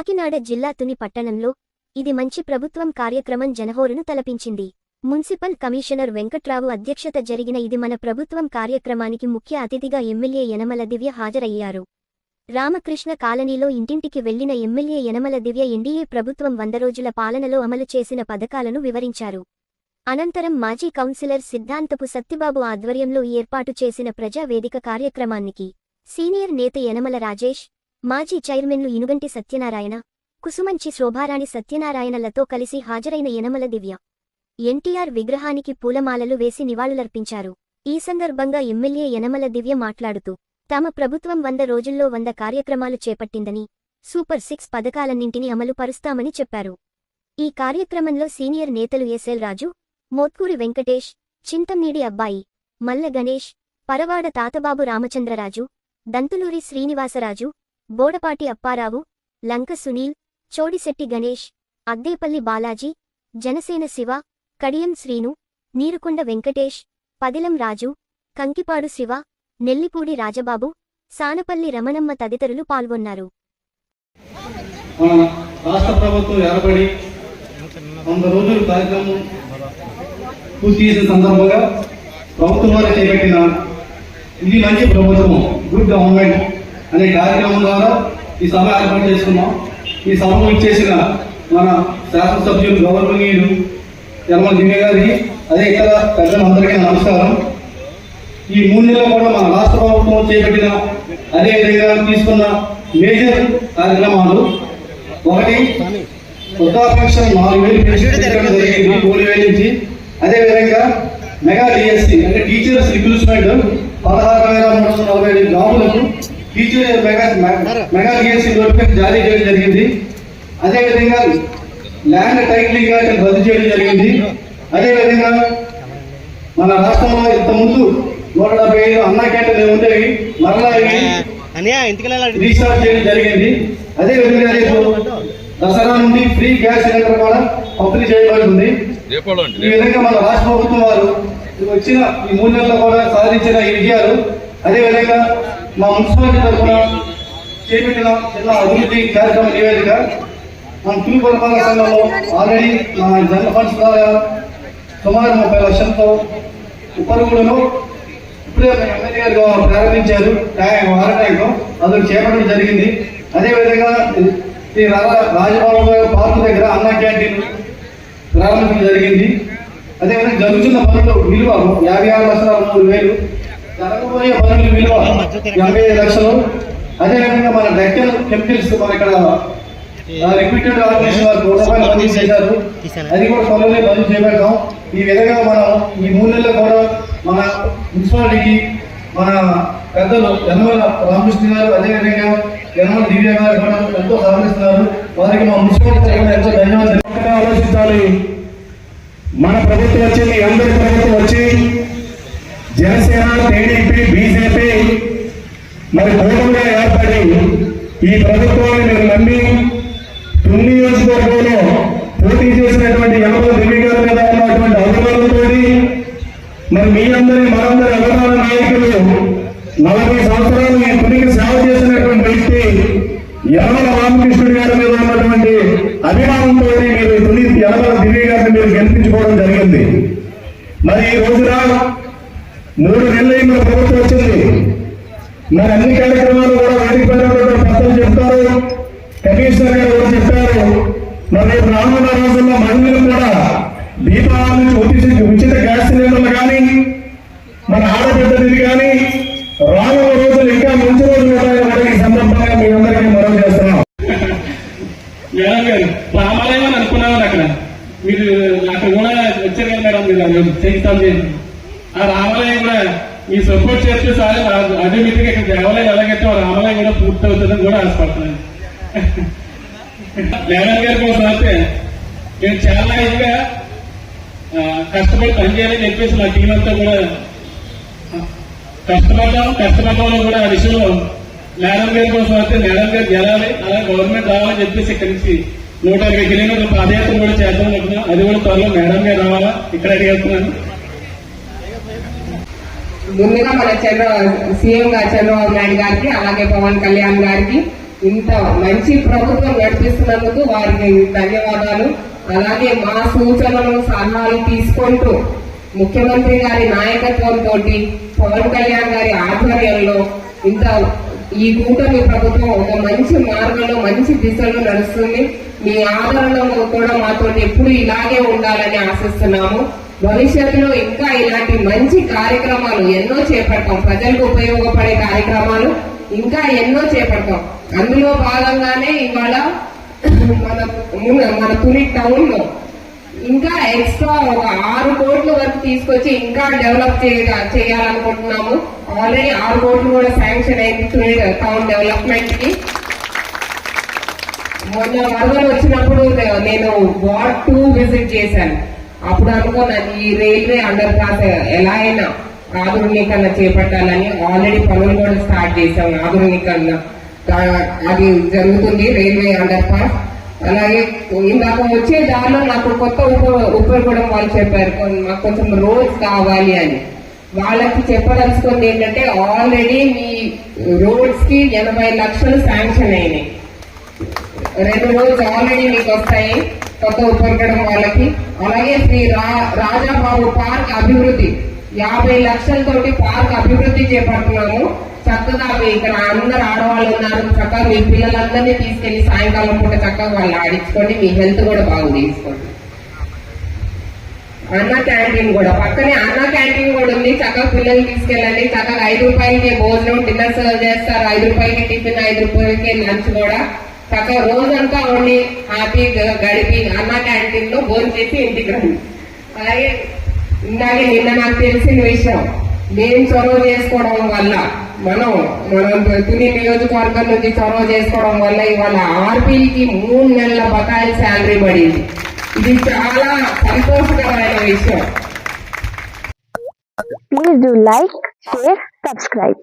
కాకినాడ జిల్లా తుని పట్టణంలో ఇది మంచి ప్రభుత్వం కార్యక్రమం జనహోరును తలపించింది. మున్సిపల్ కమిషనర్ వెంకట్రావు అధ్యక్షత జరిగిన ఇది మన ప్రభుత్వం కార్యక్రమానికి ముఖ్య అతిథిగా ఎమ్మెల్యే యనమల దివ్య హాజరయ్యారు. రామకృష్ణ కాలనీలో ఇంటింటికి వెళ్ళిన ఎమ్మెల్యే యనమల దివ్య ఎన్డీఏ ప్రభుత్వం వంద రోజుల పాలనలో అమలు చేసిన పథకాలను వివరించారు. అనంతరం మాజీ కౌన్సిలర్ సిద్ధాంతపు సత్తిబాబు ఆధ్వర్యంలో ఏర్పాటు చేసిన ప్రజావేదిక కార్యక్రమానికి సీనియర్ నేత యనమల రాజేష్ మాజీ చైర్మన్లు ఇనుగంటి సత్యనారాయణ కుసుమంచి శోభారాణి సత్యనారాయణలతో కలిసి హాజరైన యనమల దివ్య. ఎన్టీఆర్ విగ్రహానికి పూలమాలలు వేసి నివాళులర్పించారు. ఈ సందర్భంగా ఎమ్మెల్యే యనమల దివ్య మాట్లాడుతూ తమ ప్రభుత్వం వంద రోజుల్లో వంద కార్యక్రమాలు చేపట్టిందని సూపర్ సిక్స్ పథకాలన్నింటినీ అమలు పరుస్తామని చెప్పారు. ఈ కార్యక్రమంలో సీనియర్ నేతలు ఎస్ఎల్ రాజు మోత్కూరి వెంకటేష్ చింతమీడి అబ్బాయి మల్ల గణేష్ పరవాడ తాతబాబు రామచంద్రరాజు దంతులూరి శ్రీనివాసరాజు బోడపాటి అప్పారావు లంక సునీల్ చోడిశెట్టి గణేష్ అద్దేపల్లి బాలాజీ జనసేన శివ కడియం శ్రీను నీరుకొండ వెంకటేష్ పదిలం రాజు కంకిపాడు శివ నెల్లిపూడి రాజబాబు సానపల్లి రమణమ్మ తదితరులు పాల్గొన్నారు. రాష్ట్ర ప్రభుత్వం ఏర్పడి వంద రోజుల కార్యక్రమం పూర్తి చేసిన సందర్భంగా ప్రభుత్వం వారు చేపట్టిన ఇది మంచి ప్రభుత్వం. గుడ్ గవర్నమెంట్ అనే కార్యక్రమం ద్వారా ఈ సభ ఏర్పాటు చేసుకున్నాం. ఈ సభకు ఇచ్చేసిన మన శాసనసభ్యులు గౌరవనీయులు యనమల దివ్య గారికి అదే ఇతర పెద్దలందరికీ నమస్కారం. ఈ మూడు నెలలు కూడా మన రాష్ట్ర ప్రభుత్వం చేపట్టిన అదే విధంగా తీసుకున్న మేజర్ కార్యక్రమాలు. ఒకటి వృద్ధాపెన్షన్ నాలుగు వేలు జరిగింది. మూడు వేల నుంచి. అదే విధంగా మెగా డిఎస్సి అంటే టీచర్స్ రిక్రూట్మెంట్ పదహారు వేల మూడు వందల నలభై ఐదు జాబులకు teacher mega mega DSC notification జారీ చేయడం జరిగింది. అదే విధంగా ల్యాండ్ టైటిలింగ్ యాక్ట్ రద్దు చేయడం జరిగింది. అదే విధంగా మన రాష్ట్రంలో ఇంత ముందు నూట డెబ్బై ఐదు అన్నా క్యాంటీన్లు ఉండేవి మరలా ఇవి రీస్టార్ట్ చేయడం జరిగింది. అదే విధంగా రేపు దసరా నుండి ఫ్రీ గ్యాస్ సిలిండర్ కూడా పంపిణీ చేయబడుతుంది. ఈ విధంగా మన రాష్ట్ర ప్రభుత్వం వారు వచ్చిన ఈ మూడు నెలల్లో కూడా సాధించిన ఈ విజయాలు. అదే విధంగా మా మున్సిపాలిటీ తరఫున చేపట్టిన జిల్లా అభివృద్ధి కార్యక్రమ నివేదిక మన తుని పురపాలక సంఘంలో ఆల్రెడీ మన జనరల్ ఫండ్స్ ద్వారా సుమారు ముప్పై లక్షలతో ఉపరుగులను ఇప్పుడే మన ఎమ్మెల్యే గారు ప్రారంభించారు. ట్యాంక్ వాటర్ ట్యాంక్ అందుకు చేపట్టడం జరిగింది. అదేవిధంగా ఈ రాజభవన్ పార్క్ దగ్గర అన్న క్యాంటీన్ ప్రారంభించడం జరిగింది. అదేవిధంగా జరుగుతున్న పనులు విలువ యాభై ఆరు లక్షల మూడు వేలు జరగబోయే పనుల విలువ ఎనభై ఐదు లక్షలు. అదేవిధంగా మన డెక్కల్ కెమికల్స్ మన ఇక్కడ రిపీటెడ్ ఆర్గనైజేషన్ వారు కోటి రూపాయలు మంజూరు చేశారు. అది కూడా త్వరలోనే మంజూరు చేపెడతాం. ఈ విధంగా మనం ఈ మూడు నెలల్లో కూడా మన మున్సిపాలిటీకి మన పెద్దలు యనమల రామకృష్ణ గారు అదేవిధంగా యనమల దివ్య గారు కూడా ఎంతో సహకరిస్తున్నారు. వారికి మా మున్సిపాలిటీ తరఫున ఎంతో ధన్యవాదాలు. ఆలోచించాలి. మన ప్రభుత్వం వచ్చింది అందరి ప్రభుత్వం వచ్చి జనసేన టీడీపీ బీజేపీ మరి కూటమిగా ఏర్పడి ఈ ప్రభుత్వాన్ని మీరు నమ్మి తుని నియోజకవర్గంలో పోటీ చేసినటువంటి యమల దివ్య గారి మీద ఉన్నటువంటి అభిమానంతో మరి మీ అందరి మనందరి అభిమాన నాయకులు నలభై సంవత్సరాలు ఈ తునికి సేవ చేసినటువంటి వ్యక్తి యనమల రామకృష్ణుడి గారి మీద ఉన్నటువంటి అభిమానంతో మీరు తుని యనమల దివ్య గారిని మీరు గెలిపించుకోవడం జరిగింది. మరి ఈ రోజున మూడు నెలలు మన ప్రభుత్వం వచ్చింది. మరి అన్ని కార్యక్రమాలు కూడా వేదిక పైన పెద్దలు చెప్తారు. కమిషనర్ గారు కూడా చెప్పారు మరి రేపు రానున్న రోజుల్లో మహిళలు కూడా దీపావళి నుంచి ఉచిత ఉచిత గ్యాస్ సిలిండర్లు కానీ మన ఆడబిడ్డది కానీ రానున్న రోజులు ఇంకా మంచి రోజులు ఉంటాయని కూడా ఈ సందర్భంగా మీ అందరికీ మనం చేస్తున్నాం. మేడం గారు రామాలయం అని అనుకున్నాను అక్కడ. మీరు అక్కడ కూడా వచ్చారు కదా మేడం మీరు చేస్తాను ఆ రామాలయం కూడా మీ సపోర్ట్ చేస్తే సార్ అదేమిటిగా ఇక్కడ దేవాలయం ఎలాగైతే రామాలయం కూడా పూర్తి అవుతుందని కూడా ఆశపడుతున్నాను. మేడం గారి కోసం అయితే నేను చాలా ఇంకా కష్టపడి పనిచేయాలని చెప్పేసి మా టీం అంతా కూడా కష్టపడ్డాం. కష్టపడ్డంలో కూడా ఆ విషయంలో మేడం గారి కోసం అయితే మేడం గారు గెలాలి అలా గవర్నమెంట్ రావాలని చెప్పేసి ఇక్కడి నుంచి నూట ఇరవై కిలోమీటర్ల పాదయాత్ర కూడా చేద్దాం అనుకున్నాం అది కూడా త్వరలో మేడం గారు రావాలా? ఇక్కడ అడిగేస్తున్నాను ముందుగా మన చంద్ర సీఎం గారు చంద్రబాబు నాయుడు గారికి అలాగే పవన్ కళ్యాణ్ గారికి ఇంత మంచి ప్రభుత్వం నడిపిస్తున్నందుకు వారికి ధన్యవాదాలు. అలాగే మా సూచనలు సలహాలు తీసుకుంటూ ముఖ్యమంత్రి గారి నాయకత్వంతో పవన్ కళ్యాణ్ గారి ఆధ్వర్యంలో ఇంత ఈ కూటమి ప్రభుత్వం ఒక మంచి మార్గంలో మంచి దిశలో నడుస్తుంది. మీ ఆదరణ కూడా మాతో ఎప్పుడు ఇలాగే ఉండాలని ఆశిస్తున్నాము. భవిష్యత్తులో ఇంకా ఇలాంటి మంచి కార్యక్రమాలు ఎన్నో చేపడతాం. ప్రజలకు ఉపయోగపడే కార్యక్రమాలు ఇంకా ఎన్నో చేపడతాం. అందులో భాగంగానే ఇవాళ మన మన- మన తుని టౌన్లో ఇంకా ఎక్స్ట్రా ఒక ఆరు కోట్ల వరకు తీసుకొచ్చి ఇంకా డెవలప్ చేయాలనుకుంటున్నాము. ఆల్రెడీ ఆరు కోట్లు కూడా శాంక్షన్ అయింది తుని టౌన్ డెవలప్మెంట్కి మొన్న వరదలు వచ్చినప్పుడు నేను వార్డ్ టూ విజిట్ చేశాను. అప్పుడు అనుకున్నాను ఈ రైల్వే అండర్ పాస్ ఎలా అయినా ఆధునీకరణ చేపట్టాలని ఆల్రెడీ పనులు కూడా స్టార్ట్ చేశాం. ఆధునీకరణ అది జరుగుతుంది రైల్వే అండర్ పాస్ అలాగే ఇందాక వచ్చే దారిలో నాకు కొత్త ఉప ఉపయోగపడడం వాళ్ళు చెప్పారు. మాకు కొంచెం రోడ్స్ కావాలి అని. వాళ్ళకి చెప్పదలుచుకుంది ఏంటంటే ఆల్రెడీ మీ రోడ్స్కి ఎనభై లక్షలు శాంక్షన్ అయినాయి. రెండు రోజులు ఆల్రెడీ మీకు వస్తాయి. కొత్త ఉపయోగం వాళ్ళకి. అలాగే శ్రీ రా- రాజాబాబు పార్క్ అభివృద్ధి. యాభై లక్షలతోటి పార్క్ అభివృద్ధి చేపడుతున్నాము చక్కగా ఇక్కడ అందరు ఆడవాళ్ళు ఉన్నారు. చక్కగా మీ పిల్లలందరినీ తీసుకెళ్ళి సాయంకాలం పూట చక్కగా వాళ్ళు ఆడించుకోండి. మీ హెల్త్ కూడా బాగు తీసుకోండి. అన్న క్యాంటీన్ కూడా. పక్కనే అన్న క్యాంటీన్ కూడా ఉంది. చక్కగా పిల్లల్ని తీసుకెళ్ళండి. చక్కగా ఐదు రూపాయలకి భోజనం డిన్నర్ సర్వ్ చేస్తారు. ఐదు రూపాయలకి టిఫిన్ ఐదు రూపాయలకి లంచ్ కూడా. చక్కగా రోజంతా ఉండి హ్యాపీ గడిపి అన్న క్యాంటీన్లో భోజనం చేసి ఇంటికి రండి అలాగే ఇందాక నిన్న నాకు తెలిసిన విషయం మేము చొరవ చేసుకోవడం వల్ల మనం మనం తుని నియోజకవర్గం నుంచి చొరవ చేసుకోవడం వల్ల ఇవాళ ఆర్పీకి మూడు నెలల బకాయి శాలరీ పడింది. ఇది చాలా సంతోషకరమైన విషయం. Please do like, share, subscribe.